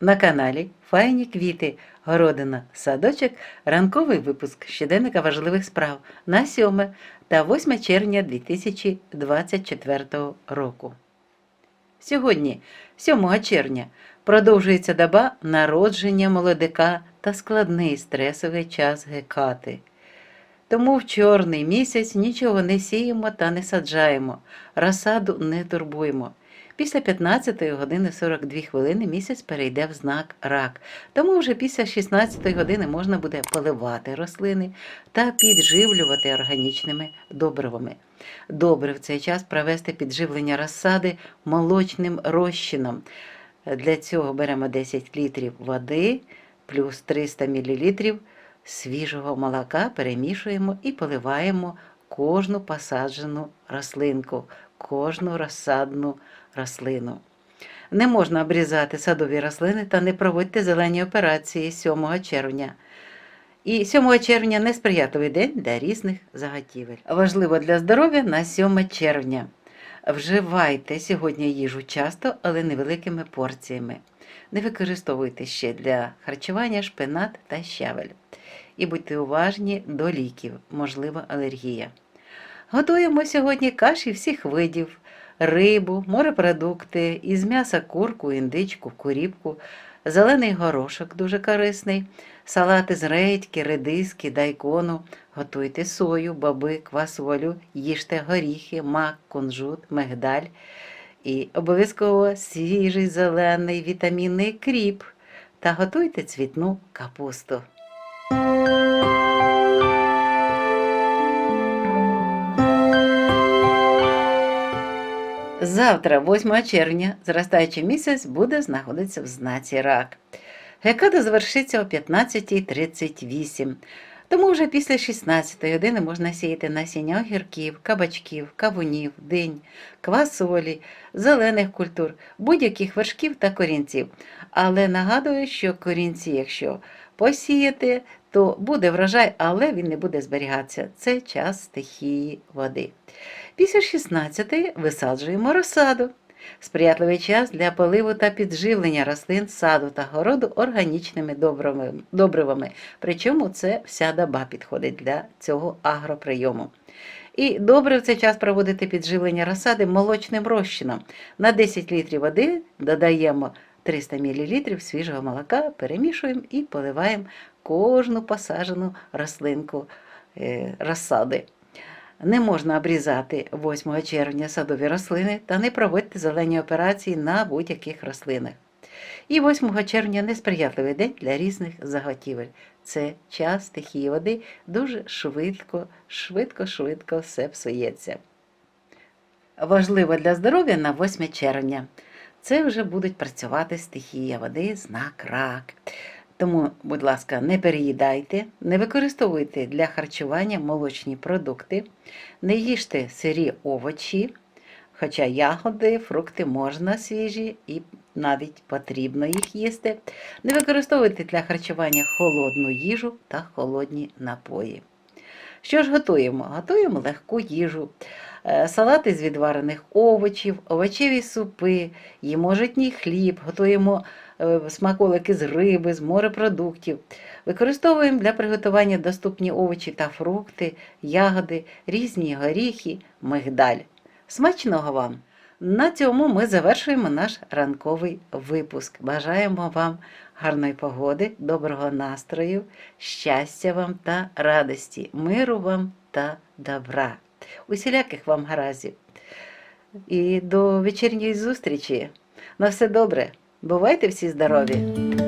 На каналі Файні квіти, городина, садочок, ранковий випуск щоденника важливих справ на 7 та 8 червня 2024 року. Сьогодні, 7 червня, продовжується доба народження молодика та складний стресовий час гекати. Тому в чорний місяць нічого не сіємо та не саджаємо, розсаду не турбуємо. Після 15 години 42 хвилини місяць перейде в знак рак, тому вже після 16 години можна буде поливати рослини та підживлювати органічними добривами. Добре в цей час провести підживлення розсади молочним розчином. Для цього беремо 10 літрів води плюс 300 мл свіжого молока, перемішуємо і поливаємо кожну посаджену рослинку, кожну розсадну рослину. Не можна обрізати садові рослини та не проводьте зелені операції 7 червня. І 7 червня несприятливий день для різних заготівель. Важливо для здоров'я на 7 червня. Вживайте сьогодні їжу часто, але невеликими порціями. Не використовуйте ще для харчування шпинат та щавель. І будьте уважні до ліків, можлива алергія. Готуємо сьогодні каші всіх видів, рибу, морепродукти, із м'яса курку, індичку, куріпку, зелений горошок дуже корисний, салати з редьки, редиски, дайкону. Готуйте сою, баби, квасолю, їжте горіхи, мак, кунжут, мигдаль. І обов'язково свіжий зелений вітамінний кріп та готуйте цвітну капусту. Завтра, 8 червня, зростаючий місяць буде знаходитися в знаці рак. Гекада завершиться о 15.38. Тому вже після 16 години можна сіяти насіння огірків, кабачків, кавунів, динь, квасолі, зелених культур, будь-яких вершків та корінців. Але нагадую, що корінці, якщо посіяти, то буде врожай, але він не буде зберігатися. Це час стихії води. Після 16 висаджуємо розсаду. Сприятливий час для поливу та підживлення рослин саду та городу органічними добривами. Причому це вся доба підходить для цього агроприйому. І добре в цей час проводити підживлення розсади молочним розчином. На 10 літрів води додаємо 300 мл свіжого молока, перемішуємо і поливаємо кожну посаджену рослинку е, розсади. Не можна обрізати 8 червня садові рослини та не проводьте зелені операції на будь-яких рослинах. І 8 червня несприятливий день для різних заготівель. Це час стихії води дуже швидко, швидко, швидко все псується. Важливо для здоров'я на 8 червня. Це вже будуть працювати стихія води, знак рак. Тому, будь ласка, не переїдайте, не використовуйте для харчування молочні продукти, не їжте сирі овочі, хоча ягоди, фрукти можна свіжі і навіть потрібно їх їсти. Не використовуйте для харчування холодну їжу та холодні напої. Що ж готуємо? Готуємо легку їжу, Е, салати з відварених овочів, овочеві супи, їмо житній хліб, готуємо е, смаколики з риби, з морепродуктів. Використовуємо для приготування доступні овочі та фрукти, ягоди, різні горіхи, мигдаль. Смачного вам! На цьому ми завершуємо наш ранковий випуск. Бажаємо вам гарної погоди, доброго настрою, щастя вам та радості, миру вам та добра. Усіляких вам гаразів. І до вечірньої зустрічі. На все добре. Бувайте всі здорові!